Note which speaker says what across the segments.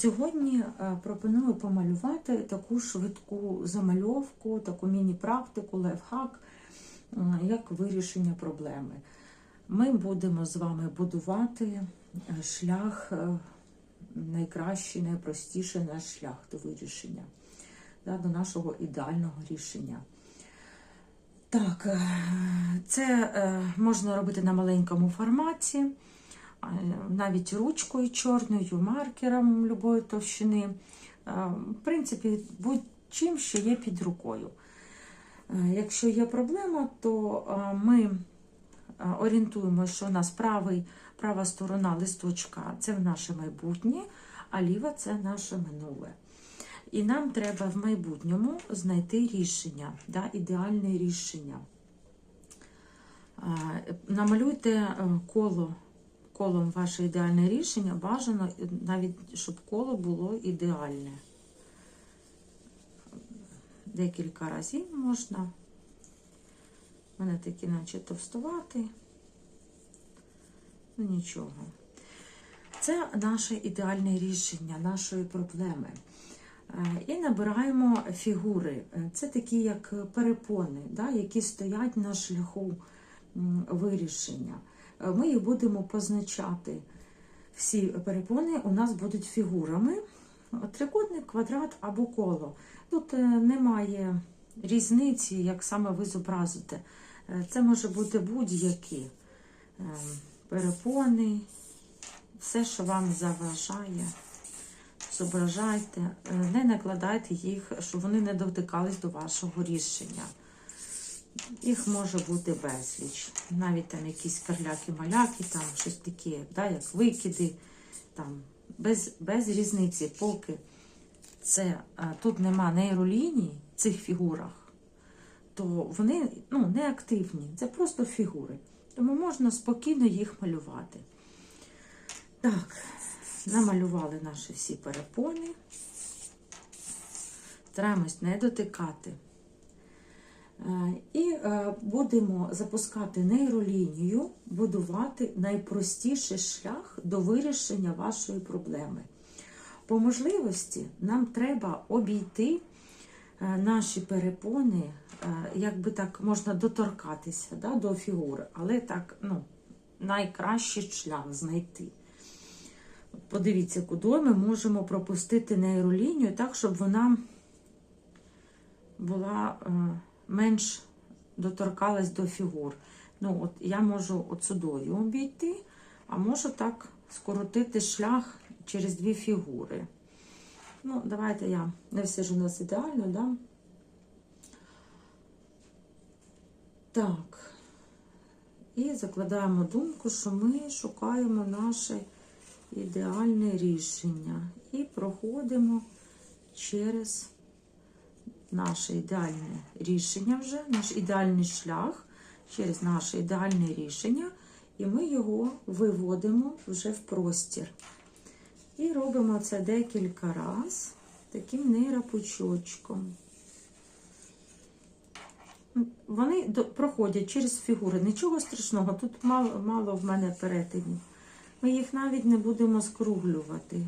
Speaker 1: Сьогодні е, пропоную помалювати таку швидку замальовку, таку міні-практику, лайфхак, е, як вирішення проблеми. Ми будемо з вами будувати е, шлях, найкращий, найпростіший наш шлях до вирішення, до нашого ідеального рішення. Так, це можна робити на маленькому форматі, навіть ручкою чорною, маркером любої товщини. Е, В принципі, будь-чим, що є під рукою. Е, Якщо є проблема, то е, ми е, орієнтуємося, що у нас правий, права сторона листочка це в наше майбутнє, а ліва це наше минуле. І нам треба в майбутньому знайти рішення, да, ідеальне рішення. Намалюйте е, коло, колом ваше ідеальне рішення, бажано навіть, щоб коло було ідеальне. Декілька разів можна. Мене такі, наче товстувати. Ну нічого. Це наше ідеальне рішення нашої проблеми. Е, І набираємо фігури. Це такі як перепони, да, які стоять на шляху вирішення. Е, Ми їх будемо позначати. Всі перепони у нас будуть фігурами. Трикутник, квадрат або коло. Тут е, немає різниці, як саме ви зобразите. Е, Це може бути будь-які перепони, все, що вам заважає зображайте, не накладайте їх, щоб вони не дотикались до вашого рішення. Їх може бути безліч. Навіть там якісь карляки-маляки, там щось таке, да, як викиди, там, без, без різниці, поки це, тут нема нейроліній в цих фігурах, то вони ну, не активні, це просто фігури. Тому можна спокійно їх малювати. Так, намалювали наші всі перепони. Стараємось не дотикати. Е, будемо запускати нейролінію, будувати найпростіший шлях до вирішення вашої проблеми. По можливості нам треба обійти е, наші перепони, е, як би так можна доторкатися да, до фігури, але так, ну, найкращий шлях знайти. Подивіться, куди ми можемо пропустити нейролінію так, щоб вона була менш доторкалась до фігур. Ну, от Я можу от сюдою обійти, а можу так скоротити шлях через дві фігури. Ну, давайте я не все ж у нас ідеально, да? Так. І закладаємо думку, що ми шукаємо наше ідеальне рішення. І проходимо через наше ідеальне рішення вже, наш ідеальний шлях через наше ідеальне рішення, і ми його виводимо вже в простір. І робимо це декілька разів таким нейропучочком. Вони проходять через фігури. Нічого страшного, тут мало, мало в мене перетинів. Ми їх навіть не будемо скруглювати.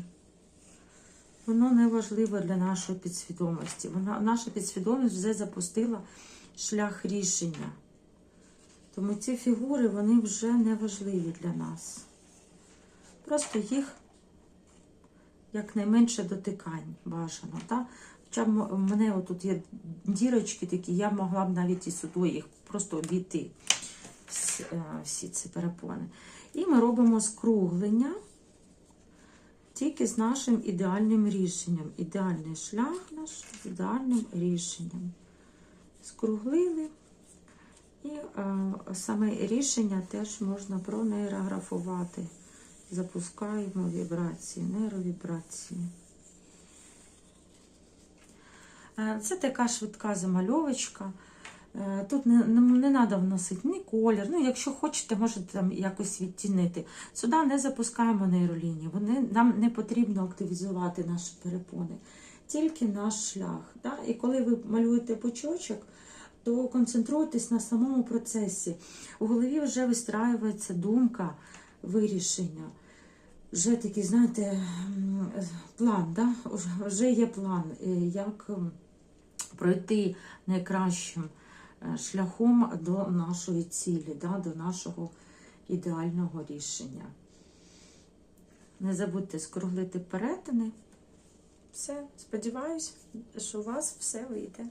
Speaker 1: Воно не важливо для нашої підсвідомості. Вона, наша підсвідомість вже запустила шлях рішення. Тому ці фігури вони вже не важливі для нас. Просто їх якнайменше дотикань бажано. Так? Хоча в мене отут є дірочки такі, я могла б навіть і сюди їх просто обійти е, всі ці перепони. І ми робимо скруглення тільки з нашим ідеальним рішенням. Ідеальний шлях наш з ідеальним рішенням. Скруглили. І е, саме рішення теж можна пронейрографувати. Запускаємо вібрації, нейровібрації. Е, Це така швидка замальовочка. Е, Тут не, не, треба вносити ні колір. Ну, якщо хочете, можете там якось відтінити. Сюди не запускаємо нейролінії. Вони, нам не потрібно активізувати наші перепони, тільки наш шлях. Да? І коли ви малюєте почочок, то концентруйтесь на самому процесі. У голові вже вистраюється думка вирішення. вже такий, знаєте, план, да? Вже є план, е, як пройти найкращим шляхом до нашої цілі, да? до нашого ідеального рішення. Не забудьте скруглити перетини. Все, сподіваюся, що у вас все вийде.